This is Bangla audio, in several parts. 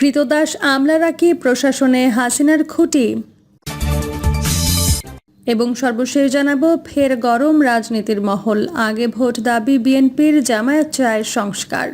কৃতদাস আমলারা কি প্রশাসনে হাসিনার খুঁটি। এবং সর্বশেষ জানাব, ফের গরম রাজনীতির মহল। আগে ভোট দাবি বিএনপির জামায়াত চায় সংস্কার।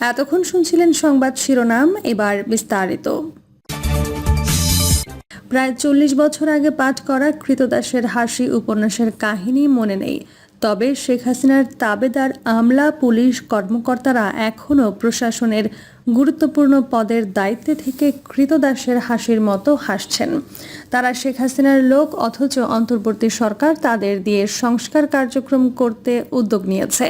এতক্ষণ শুনছিলেন সংবাদ শিরোনাম, এবার বিস্তারিত। প্রায় চল্লিশ বছর আগে পাঠ করা কৃতদাসের হাসি উপন্যাসের কাহিনী মনে নেই। তবে শেখ হাসিনার তাবেদার আমলা পুলিশ কর্মকর্তারা এখনও প্রশাসনের গুরুত্বপূর্ণ পদের দায়িত্বে থেকে কৃতদাসের হাসির মতো হাসছেন। তারা শেখ হাসিনার লোক, অথচ অন্তর্বর্তী সরকার তাদের দিয়ে সংস্কার কার্যক্রম করতে উদ্যোগ নিয়েছে।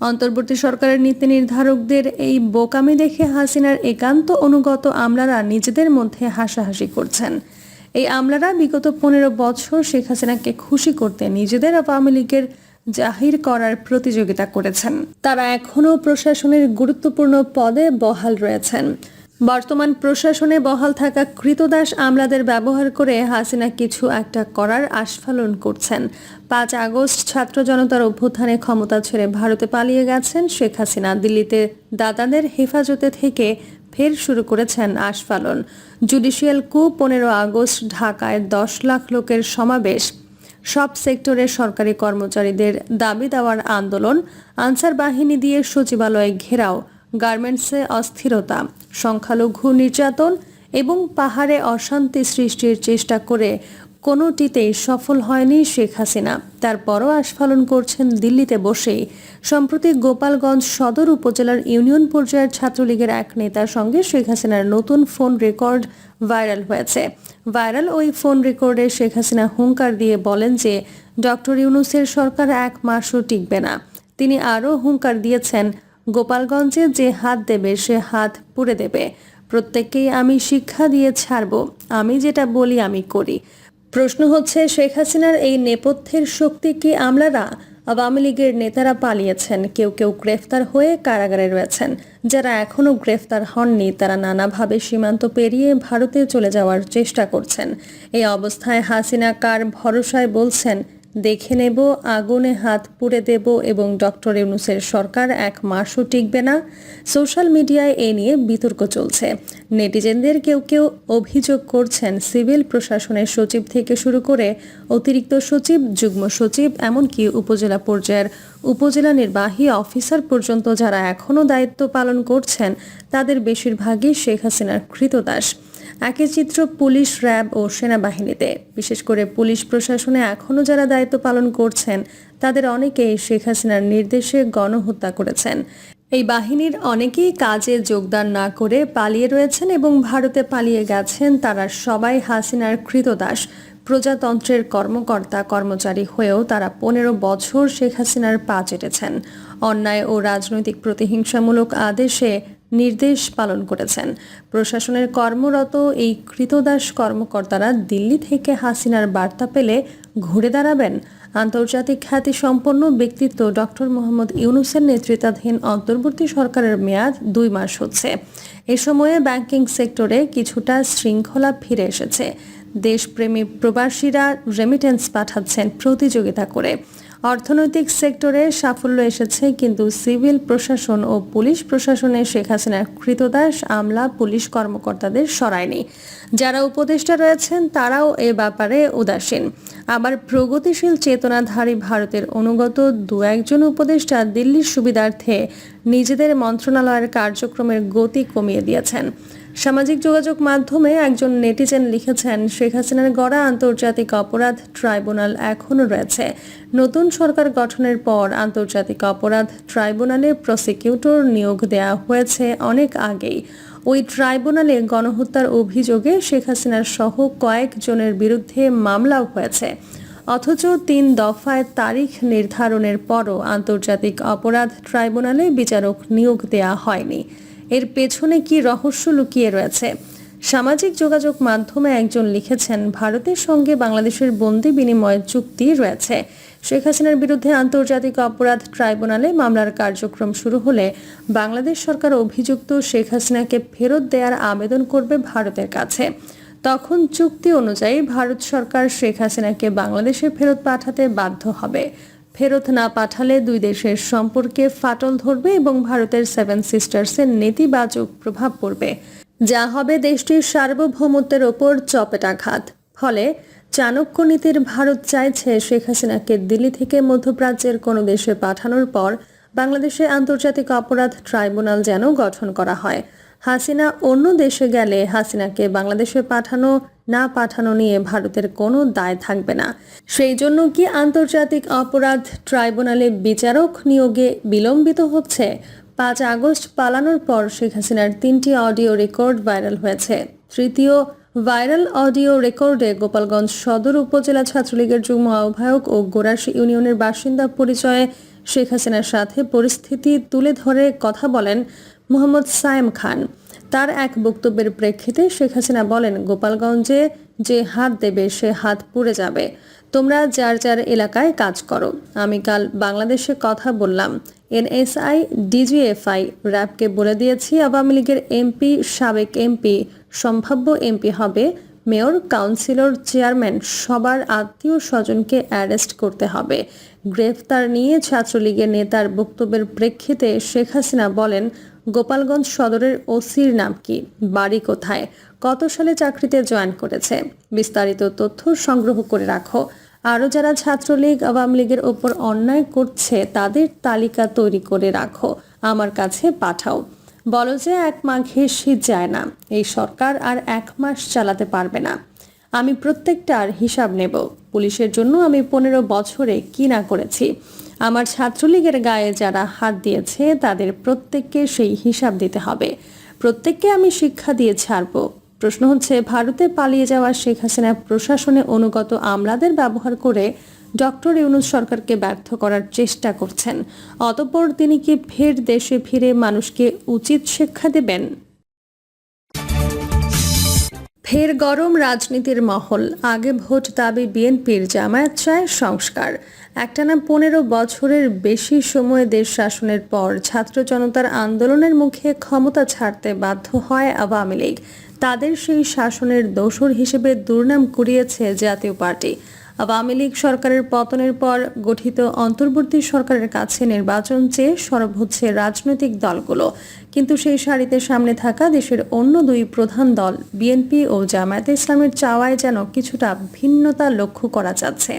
অন্তর্বর্তী সরকারের নীতি নির্ধারকদের এই বোকামি দেখে হাসিনার একান্ত অনুগত আমলারা নিজেদের মধ্যে হাসাহাসি করছেন। এই আমলারা বিগত পনেরো বছর শেখ হাসিনাকে খুশি করতে নিজেদের আওয়ামী লীগের জাহির করার প্রতিযোগিতা করেছেন। তারা এখনও প্রশাসনের গুরুত্বপূর্ণ পদে বহাল রয়েছেন। বর্তমান প্রশাসনে বহাল থাকা কৃতদাস আমলাদের ব্যবহার করে হাসিনা কিছু একটা করার আস্ফালন করছেন। পাঁচ আগস্ট ছাত্র জনতার অভ্যুত্থানে ক্ষমতা ছেড়ে ভারতে পালিয়ে গেছেন শেখ হাসিনা। দিল্লিতে দাদাদের হেফাজতে থেকে ফের শুরু করেছেন আস্ফালন। জুডিশিয়াল কু পনেরো আগস্ট ঢাকায় দশ লাখ লোকের সমাবেশ। সব সেক্টরের সরকারি কর্মচারীদের দাবি দেওয়ার আন্দোলন আনসার বাহিনী দিয়ে সচিবালয়ে ঘেরাও, গার্মেন্টসে অস্থিরতা, সংখ্যালঘু নির্যাতন এবং পাহাড়ে অশান্তি সৃষ্টির চেষ্টা করে কোনোটিতেই সফল হয়নি শেখ হাসিনা। তারপরও আস্ফালন করছেন দিল্লিতে বসেই। সম্প্রতি গোপালগঞ্জ সদর উপজেলার ইউনিয়ন পর্যায়ের ছাত্রলীগের এক নেতার সঙ্গে শেখ হাসিনার নতুন ফোন রেকর্ড ভাইরাল হয়েছে। ভাইরাল ওই ফোন রেকর্ডে শেখ হাসিনা হুঙ্কার দিয়ে বলেন যে, ডক্টর ইউনুসের সরকার এক মাসও টিকবে না। তিনি আরও হুঙ্কার দিয়েছেন, গোপালগঞ্জে যে হাত দেবে সে হাত পুড়ে দেবে। প্রত্যেককেই আমি শিক্ষা দিয়ে ছাড়ব। আমি যেটা বলি, আমি করি। প্রশ্ন হচ্ছে, শেখ হাসিনার এই নেপথ্যের শক্তি কি আমলারা? আওয়ামী লীগের নেতারা পালিয়েছেন, কেউ কেউ গ্রেফতার হয়ে কারাগারে রয়েছেন। যারা এখনও গ্রেফতার হননি, তারা নানাভাবে সীমান্ত পেরিয়ে ভারতে চলে যাওয়ার চেষ্টা করছেন। এই অবস্থায় হাসিনা কার ভরসায় বলছেন দেখে নেব, আগুনে হাত পুড়ে দেব এবং ডক্টর ইউনুসের সরকার এক মাসও টিকবে না। সোশ্যাল মিডিয়ায় এ নিয়ে বিতর্ক চলছে। নেটিজেনদের কেউ কেউ অভিযোগ করছেন, সিভিল প্রশাসনের সচিব থেকে শুরু করে অতিরিক্ত সচিব, যুগ্ম সচিব, এমনকি উপজেলা পর্যায়ের উপজেলা নির্বাহী অফিসার পর্যন্ত যারা এখনও দায়িত্ব পালন করছেন, তাদের বেশিরভাগই শেখ হাসিনার কৃতদাস। একই চিত্র পুলিশ, র্যাব ও সেনাবাহিনীতে। বিশেষ করে পুলিশ প্রশাসনে এখনও যারা দায়িত্ব পালন করছেন, তাদের অনেকেই শেখ হাসিনার নির্দেশে গণহত্যা করেছেন। এই বাহিনীর অনেকেই কাজে যোগদান না করে পালিয়ে রয়েছেন এবং ভারতে পালিয়ে গেছেন তারা সবাই হাসিনার কৃতদাস। প্রজাতন্ত্রের কর্মকর্তা, কর্মচারী হয়েও তারা পনেরো বছর শেখ হাসিনার পা চেটেছেন। অন্যায় ও রাজনৈতিক প্রতিহিংসামূলক আদেশে নির্দেশ পালন করেছেন। প্রশাসনের কর্মরত এই কৃতদাস কর্মকর্তারা দিল্লি থেকে হাসিনার বার্তা পেলে ঘুরে দাঁড়াবেন। আন্তর্জাতিক খ্যাতি সম্পন্ন ব্যক্তিত্ব ডক্টর মোহাম্মদ ইউনুসের নেতৃত্বাধীন অন্তর্বর্তী সরকারের মেয়াদ দুই মাস হচ্ছে। এ সময়ে ব্যাংকিং সেক্টরে কিছুটা শৃঙ্খলা ফিরে এসেছে। দেশপ্রেমী প্রবাসীরা রেমিটেন্স পাঠাচ্ছেন প্রতিযোগিতা করে। অর্থনৈতিক সেক্টরে সাফল্য এসেছে, কিন্তু সিভিল প্রশাসন ও পুলিশ প্রশাসনে শেখ হাসিনার কৃতদাস আমলা পুলিশ কর্মকর্তাদের সরায়নি। যারা উপদেষ্টা রয়েছেন, তারাও এ ব্যাপারে উদাসীন। আবার প্রগতিশীল চেতনাধারী ভারতের অনুগত দু একজন উপদেষ্টা দিল্লির সুবিধার্থে নিজেদের মন্ত্রণালয়ের কার্যক্রমের গতি কমিয়ে দিয়েছেন। সামাজিক যোগাযোগ মাধ্যমে একজন নেটিজেন লিখেছেন, শেখ হাসিনার গড়া আন্তর্জাতিক অপরাধ ট্রাইব্যুনাল এখনও রয়েছে। নতুন সরকার গঠনের পর আন্তর্জাতিক অপরাধ ট্রাইব্যুনালে প্রসিকিউটর নিয়োগ দেওয়া হয়েছে অনেক আগেই। ওই ট্রাইব্যুনালে গণহত্যার অভিযোগে শেখ হাসিনার সহ কয়েকজনের বিরুদ্ধে মামলাও হয়েছে। অথচ তিন দফায় তারিখ নির্ধারণের পরও আন্তর্জাতিক অপরাধ ট্রাইব্যুনালে বিচারক নিয়োগ দেওয়া হয়নি। এর পেছনে কি রহস্য লুকিয়ে রয়েছে? সামাজিক যোগাযোগ মাধ্যমে একজন লিখেছেন, ভারতের সঙ্গে বাংলাদেশের বন্দি বিনিময় চুক্তি রয়েছে। শেখ হাসিনার বিরুদ্ধে আন্তর্জাতিক অপরাধ ট্রাইব্যুনালে মামলার কার্যক্রম শুরু হলে বাংলাদেশ সরকার অভিযুক্ত শেখ হাসিনাকে ফেরত দেওয়ার আবেদন করবে ভারতের কাছে। তখন চুক্তি অনুযায়ী ভারত সরকার শেখ হাসিনাকে বাংলাদেশে ফেরত পাঠাতে বাধ্য হবে। ফেরত না পাঠালে দুই দেশের সম্পর্কে ফাটল ধরবে এবং ভারতের সেভেন সিস্টার্সের নেতিবাচক প্রভাব পড়বে। যা হবে দেশটির সার্বভৌমত্বের ওপর চপেটাঘাত ফলে চাণক্য নীতির ভারত চাইছে শেখ হাসিনাকে দিল্লি থেকে মধ্যপ্রাচ্যের কোনো দেশে পাঠানোর পর বাংলাদেশে আন্তর্জাতিক অপরাধ ট্রাইব্যুনাল যেন গঠন করা হয়। হাসিনা অন্য দেশে গেলে হাসিনাকে বাংলাদেশে পাঠানো না পাঠানো নিয়ে ভারতের কোনো দায় থাকবে না। সেই জন্য কি আন্তর্জাতিক অপরাধ ট্রাইব্যুনালে বিচারক নিয়োগে বিলম্বিত হচ্ছে? পাঁচ আগস্ট পালানোর পর শেখ হাসিনার তিনটি অডিও রেকর্ড ভাইরাল হয়েছে। তৃতীয়, ভাইরাল অডিও রেকর্ডে গোপালগঞ্জ সদর উপজেলা ছাত্রলীগের যুগ্ম আহ্বায়ক ও গোরাশি ইউনিয়নের বাসিন্দা পরিচয়ে শেখ হাসিনার সাথে পরিস্থিতি তুলে ধরে কথা বলেন মোহাম্মদ সায়েম খান। তার এক বক্তব্যের প্রেক্ষিতে শেখ হাসিনা বলেন, গোপালগঞ্জে যে হাত দেবে, সে হাত পুড়ে যাবে। তোমরা যার যার এলাকায় কাজ করো। আমি কাল বাংলাদেশে কথা বললাম। এনএসআই, ডিজিএফআই, র্যাবকে বলে দিয়েছি, আওয়ামী লীগের এমপি, সাবেক এমপি, সম্ভাব্য এমপি হবে মেয়র, কাউন্সিলর, চেয়ারম্যান, সবার আত্মীয় স্বজনকে অ্যারেস্ট করতে হবে। গ্রেফতার নিয়ে ছাত্রলীগের নেতার বক্তব্যের প্রেক্ষিতে শেখ হাসিনা বলেন গোপালগঞ্জ সদরের ওসির নাম কি? বাড়ি কোথায়? কত সালে চাকরিতে জয়েন করেছে? বিস্তারিত তথ্য সংগ্রহ করে রাখো। আরও যারা ছাত্রলীগ, আওয়ামী লীগের ওপর অন্যায় করছে, তাদের তালিকা তৈরি করে রাখো। আমার কাছে পাঠাও। বলো যে এক মাঘে শীত যায় না। এই সরকার আর এক মাস চালাতে পারবে না। আমি প্রত্যেকটার হিসাব নেব। পুলিশের জন্য আমি পনেরো বছরে কি না করেছি। আমার ছাত্রলীগের গায়ে যারা হাত দিয়েছে, তাদের প্রত্যেককে সেই হিসাব দিতে হবে। প্রত্যেককে আমি শিক্ষা দিয়ে ছাড়ব। প্রশ্ন হচ্ছে, ভারতে পালিয়ে যাওয়া শেখ হাসিনা প্রশাসনে অনুগত আমলাদের ব্যবহার করে ডক্টর ইউনুস সরকারকে ব্যর্থ করার চেষ্টা করছেন। অতঃপর তিনি কি ফের দেশে ফিরে মানুষকে উচিত শিক্ষা দেবেন? ফের গরম রাজনীতির মহল। আগে ভোট দাবি বিএনপির জামায়াত চায় সংস্কার। একটানা পনেরো বছরের বেশি সময় দেশ শাসনের পর ছাত্র জনতার আন্দোলনের মুখে ক্ষমতা ছাড়তে বাধ্য হয় আওয়ামী লীগ। তাদের সেই শাসনের দোসর হিসেবে দুর্নাম কুড়িয়েছে জাতীয় পার্টি। আওয়ামী লীগ সরকারের পতনের পর গঠিত অন্তর্বর্তী সরকারের কাছে নির্বাচন চেয়ে সরব হচ্ছে রাজনৈতিক দলগুলো। কিন্তু সেই সারিতে সামনে থাকা দেশের অন্য দুই প্রধান দল, বিএনপি ও জামায়াতে ইসলামের চাওয়ায় যেন কিছুটা ভিন্নতা লক্ষ্য করা যাচ্ছে।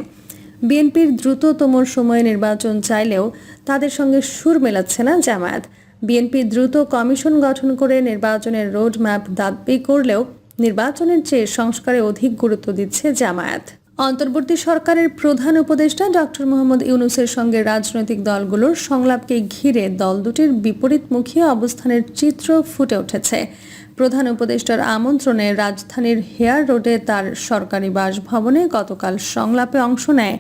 বিএনপির দ্রুততম সময়ে নির্বাচন চাইলেও তাদের সঙ্গে সুর মেলাচ্ছে না জামায়াত। বিএনপি দ্রুত কমিশন গঠন করে নির্বাচনের রোড ম্যাপ দাবি করলেও নির্বাচনের চেয়ে সংস্কারে অধিক গুরুত্ব দিচ্ছে জামায়াত। অন্তর্বর্তী সরকারের প্রধান উপদেষ্টা ডক্টর মোহাম্মদ ইউনুসের সঙ্গে রাজনৈতিক দলগুলোর সংলাপকে ঘিরে দল দুটির বিপরীতমুখী অবস্থানের চিত্র ফুটে উঠেছে। প্রধান উপদেষ্টার আমন্ত্রণে রাজধানীর হেয়ার রোডে তার সরকারি বাসভবনে গতকাল সংলাপে অংশ নেয়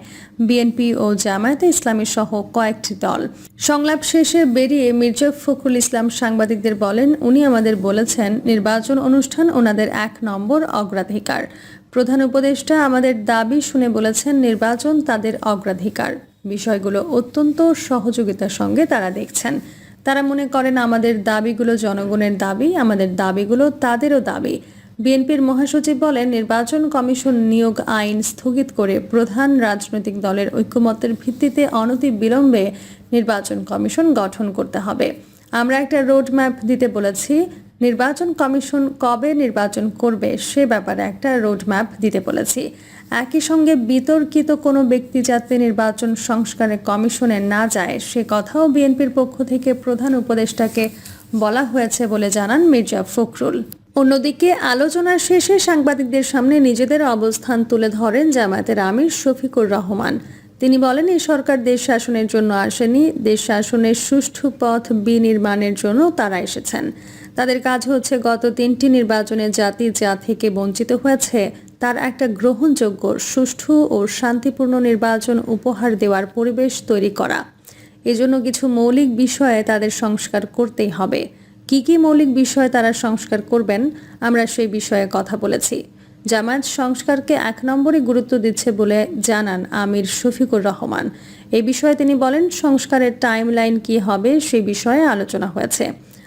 বিএনপি ও জামায়াতে ইসলামী সহ কয়েকটি দল। সংলাপ শেষে বেরিয়ে মির্জা ফখরুল ইসলাম সাংবাদিকদের বলেন, উনি আমাদের বলেছেন, নির্বাচন অনুষ্ঠান ওনাদের এক নম্বর অগ্রাধিকার। প্রধান উপদেষ্টা আমাদের দাবি শুনে বলেছেন, নির্বাচন তাদের অগ্রাধিকার। বিষয়গুলো অত্যন্ত সহযোগিতার সঙ্গে তারা দেখছেন। তারা মনে করেন, আমাদের দাবিগুলো জনগণের দাবি, আমাদের দাবিগুলো তাদেরও দাবি। বিএনপির মহাসচিব বলেন, নির্বাচন কমিশন নিয়োগ আইন স্থগিত করে প্রধান রাজনৈতিক দলের ঐক্যমত্যের ভিত্তিতে অনতি বিলম্বে নির্বাচন কমিশন গঠন করতে হবে। আমরা একটা রোড ম্যাপ দিতে বলেছি নির্বাচন কমিশন কবে নির্বাচন করবে সে ব্যাপারে একটা রোড ম্যাপ দিতে বলেছি। একই সঙ্গে বিতর্কিত কোনো ব্যক্তি যাতে নির্বাচন সংস্কারে কমিশনে না যায়, সে কথাও বিএনপির পক্ষ থেকে প্রধান উপদেষ্টাকে বলা হয়েছে বলে জানান মির্জা ফখরুল। অন্যদিকে আলোচনার শেষে সাংবাদিকদের সামনে নিজেদের অবস্থান তুলে ধরেন জামায়াতের আমির শফিকুর রহমান। তিনি বলেন, এই সরকার দেশ শাসনের জন্য আসেনি। দেশ শাসনের সুষ্ঠু পথ বিনির্মাণের জন্য তারা এসেছেন। তাদের কাজ হচ্ছে গত তিনটি নির্বাচনে জাতি যা থেকে বঞ্চিত হয়েছে, তার একটা গ্রহণযোগ্য, সুষ্ঠু ও শান্তিপূর্ণ নির্বাচন উপহার দেওয়ার পরিবেশ তৈরি করা। এজন্য কিছু মৌলিক বিষয়ে তাদের সংস্কার করতেই হবে। কি কি মৌলিক বিষয়ে তারা সংস্কার করবেন, আমরা সেই বিষয়ে কথা বলেছি। জামায়াত সংস্কারকে এক নম্বরে গুরুত্ব দিচ্ছে বলে জানান আমির শফিকুর রহমান। এ বিষয়ে তিনি বলেন, সংস্কারের টাইমলাইন কি হবে সে বিষয়ে আলোচনা হয়েছে।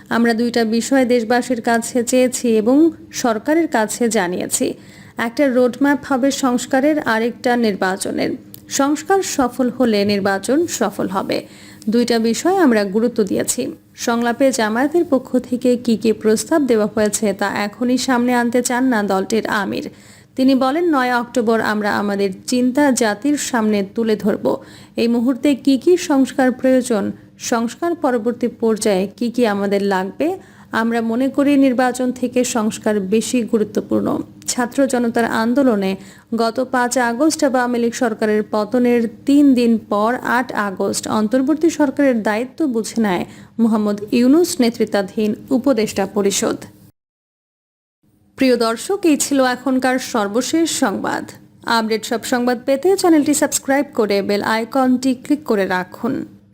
আমরা দুইটা বিষয় দেশবাসীর কাছে চেয়েছি এবং সরকারের কাছে জানিয়েছি। একটা রোডম্যাপ হবে সংস্কারের, আরেকটা নির্বাচনের। সংস্কার সফল হলে নির্বাচন সফল হবে। দুইটা বিষয় আমরা গুরুত্ব দিয়েছি। সংলাপে জামায়াতের পক্ষ থেকে কি কি প্রস্তাব দেওয়া হয়েছে তা এখনই সামনে আনতে চান না দলটির আমির। তিনি বলেন, নয় অক্টোবর আমরা আমাদের চিন্তা জাতির সামনে তুলে ধরব। এই মুহূর্তে কি কি সংস্কার প্রয়োজন সংস্কার পরবর্তী পর্যায়ে কি কি আমাদের লাগবে? আমরা মনে করি নির্বাচন থেকে সংস্কার বেশি গুরুত্বপূর্ণ। ছাত্র জনতার আন্দোলনে গত পাঁচ আগস্ট আওয়ামী লীগ সরকারের পতনের তিন দিন পর আট আগস্ট অন্তর্বর্তী সরকারের দায়িত্ব বুঝে নেয় মোহাম্মদ ইউনুস নেতৃত্বাধীন উপদেষ্টা পরিষদ। প্রিয় দর্শক, এই ছিল এখনকার সর্বশেষ সংবাদ। আপডেট সব সংবাদ পেতে চ্যানেলটি সাবস্ক্রাইব করে বেল আইকনটি ক্লিক করে রাখুন।